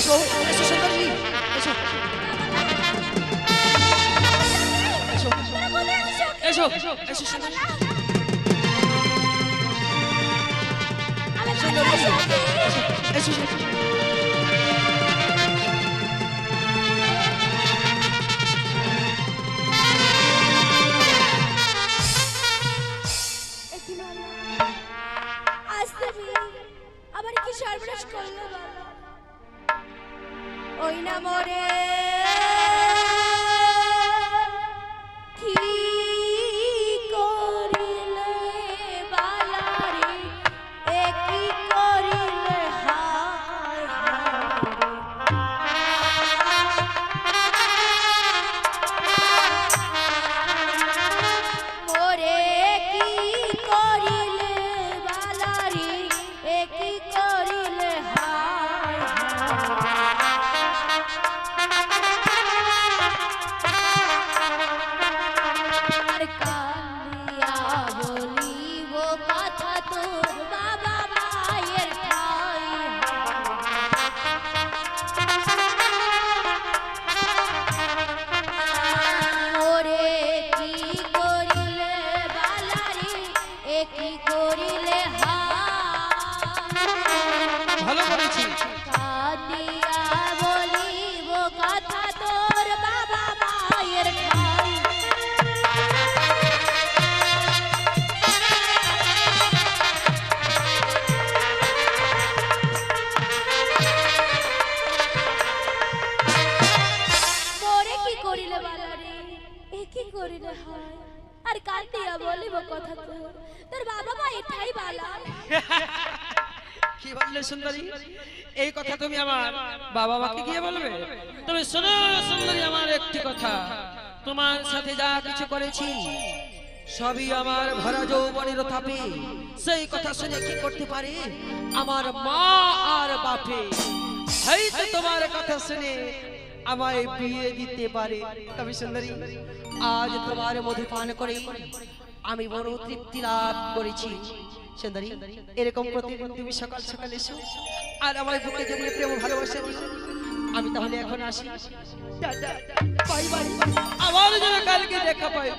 এসো এসো সুন্দরী এসো এসো এসো এসো সুন্দরী এসো এসো আবার কি সর্বনাশ করল বাবা? ওই না एक আর কাঁদিয়া বলিব কথা তোর তোর বাবা মা এটাই বালা। কি বললে সুন্দরী? এই কথা তুমি আমার বাবা মাকে গিয়ে বলবে? তবে শোনো সুন্দরী, আমার একটি কথা। তোমার সাথে যা কিছু করেছি, সবই আমার ভরা যৌবনের তাপে। সেই কথা শুনে কি করতে পারে? আমার মা আর বাপে। হয়তো তোমার কথা শুনে আমায় বিয়ে দিতে পারে। তবে সুন্দরী, আজ তোমার মধু পান করে আমি বড় তৃপ্তি লাভ করেছি। সুন্দরী, এরকম প্রতিদিন তুমি সকাল সকাল এসো আর আমার বুকে জড়িয়ে প্রেম ভালোবাসা আমি তাহলে এখন আসি। আবার যেন কালকে দেখা পাই।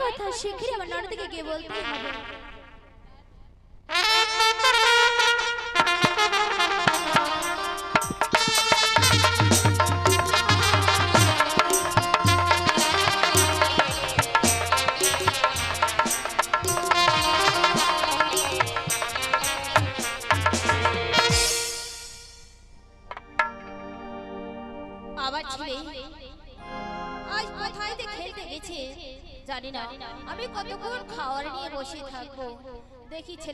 কথা শিগগিরই আমার ননদকে গিয়ে বলতেই হবে। thank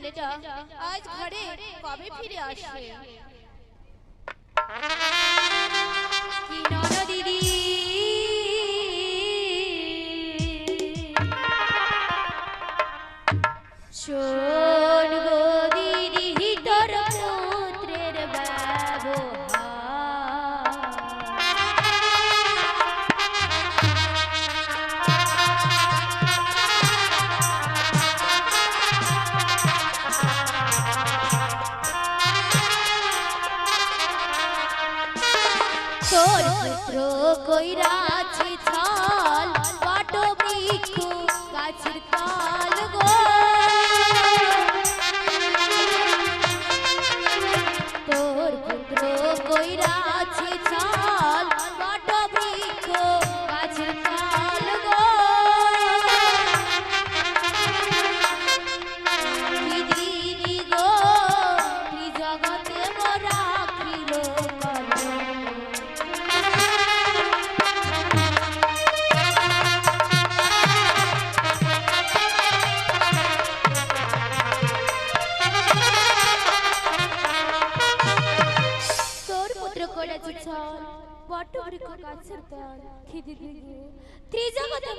দেখি ছেলেটা আজ ঘরে কবে ফিরে আসে Sure. শোন কইরাছে কথা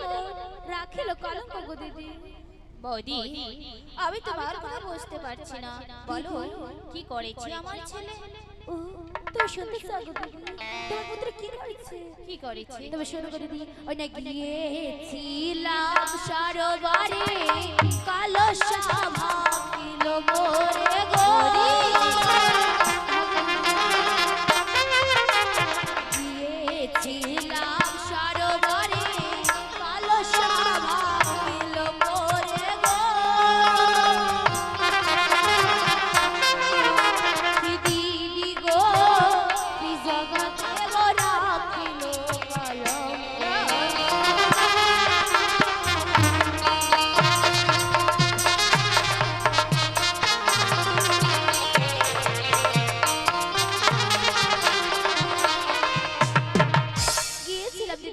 রাখিল কলঙ্ক গো দিদি বৌদি আমি তোমার কথা বুঝতে পারছি না বলো কি করেছে আমার ছেলে কালো শাভা কিলো মোরে গো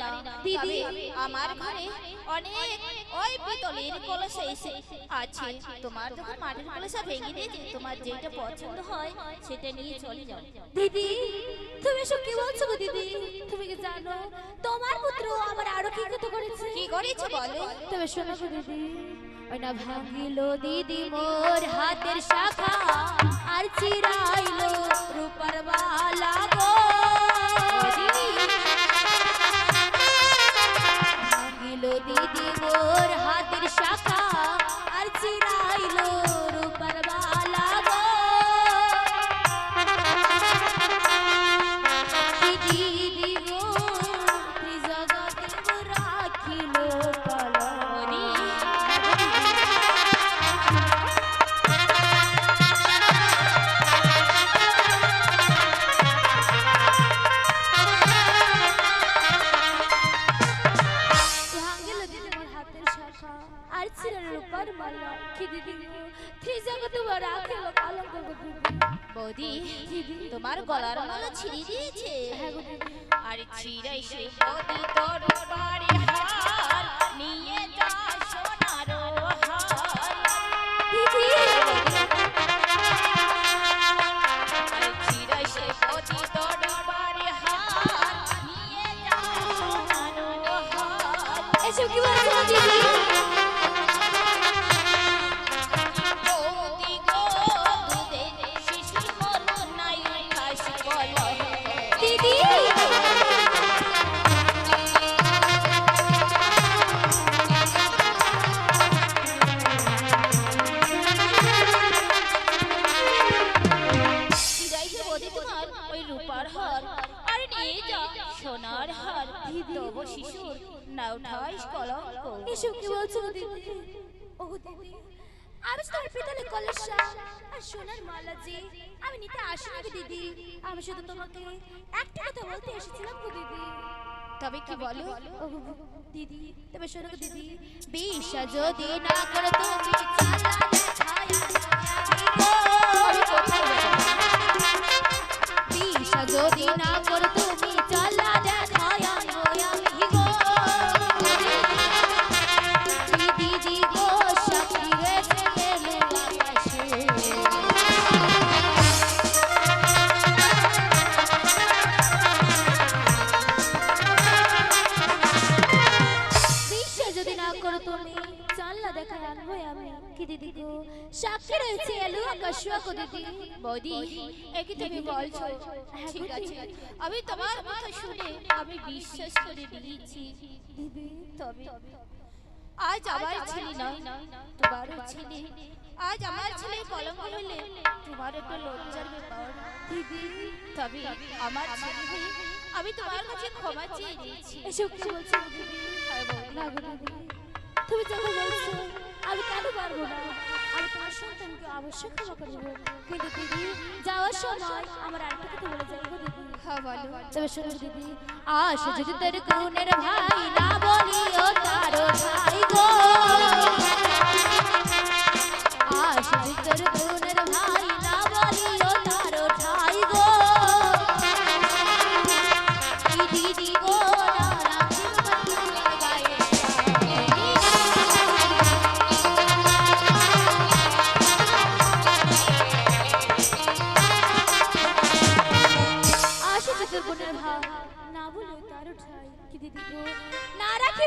না দিদি। আমার ঘরে অনেক ওই পিতলের কলসা এসে আছে। তোমার যখন মাটির কলসা ভেঙে দিয়েছে তোমার যেটা পছন্দ হয় সেটা নিয়ে চলে যাও। দিদি তুমি এসব কি বলছো গো দিদি? তুমি কি জানো তোমার পুত্র আমার আরও কি কত করেছে? কি করেছ বলো? তবে শোনো দিদি ওই না ভাঙিল দিদি মোর হাতের শাখা আর চিরাইলো রূপার বালা গো। দিদি মালা ছিঁড়ে দিয়েছে। আরে ছিঁড়াই সে বৌদি তোর বাড়ি নিয়ে সোনার হার। তবু শিশুর না উঠাইস কলঙ্ক। এসব কি বলছো দিদি? ও দিদি আমি তোমার পিতলে কলসা। আর সোনার মালা যে আমি নিতে আসিনি গো দিদি আমি শুধু তোমাকে একটা কথা বলতে এসেছিলাম গো দিদি তবে কি বলো দিদি তবে শোনো গো দিদি বেশ যদি না করে তুমি যদি না করে এলু দিদি বৌদি একই তুমি বলছো। হ্যাঁ, ঠিক আছে। আমি তোমার কথা শুনে আমি বিশ্বাস করে নিয়েছি দিদি তবে আজ আমার ছেলে নয় তোমারও ছেলে। আজ আমার ছেলে কলঙ্ক হলে তোমার একটা লজ্জার ব্যাপার। দিদি তবে আমার ছেলে হয়ে আমি তোমার কাছে ক্ষমা চেয়ে নিয়েছি এসব কি বলছো? দিদি হ্যাঁ তুমি যখন বলছো আমি কেন পারব না? আমি তোমার সন্তানকে অবশ্যই ক্ষমা করব। কিন্তু দিদি যাওয়ার সময় আমার আরেকটা কথা বলে যাই গো দিদি। হ্যাঁ বলো। তবে দিদি আস যদি তোর গুণের ভাই না বলিও তারো না রাখি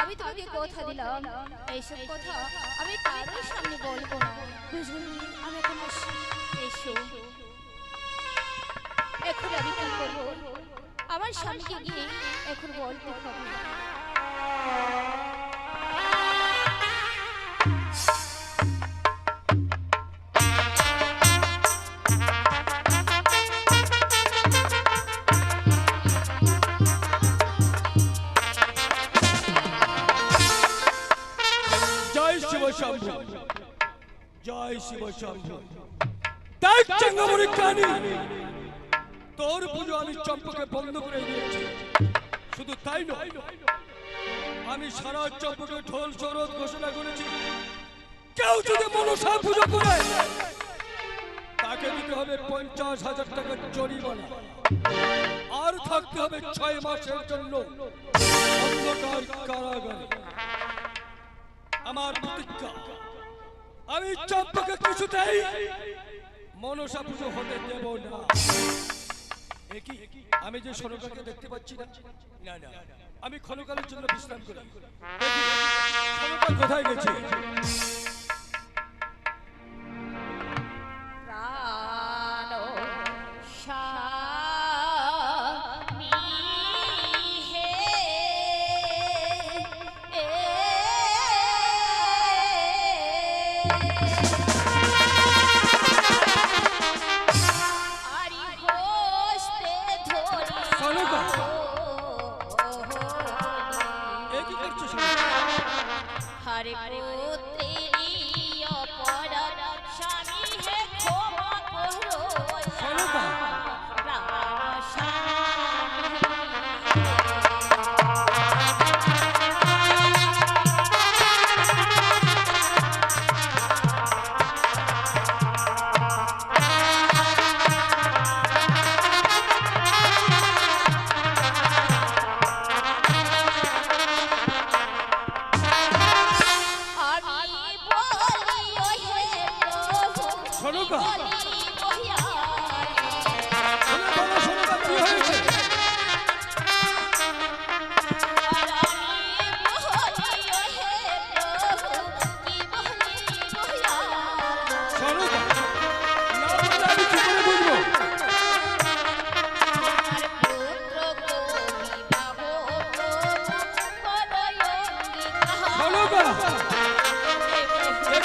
আমি তোমাকে কথা দিলাম। এইসব কথা আমি সামনে বলব না। এখন আমি কি করব? আমার স্বামীকে গিয়ে এখন বলতে হবে। তাই চঙ্গমণি কানি তোর পুজো আমি চম্পকে বন্ধ করে দিয়েছি। শুধু তাই নয় আমি সারা চম্পকে ঢোল শরৎ ঘোষণা করেছি। কেউ যদি মনসা পুজো করে তাকে দিতে হবে পঞ্চাশ হাজার টাকা জরিমানা। আর থাকতে হবে ছয় মাসের জন্য অন্ধকার কারাগারে। আমার প্রতিজ্ঞা আমি চম্পাকে কিছুতেই মনসা পুজো হতে দেব না। আমি যে সরকারকে দেখতে পাচ্ছি না না না। আমি ক্ষণকালের জন্য বিশ্রাম করি। কোথায় গেছে?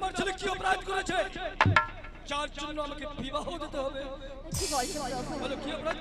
আমার ছেলে কি অপরাধ করেছে? যার জন্য আমাকে বিবাহ দিতে হবে। কি বলছো। বলো কি অপরাধ?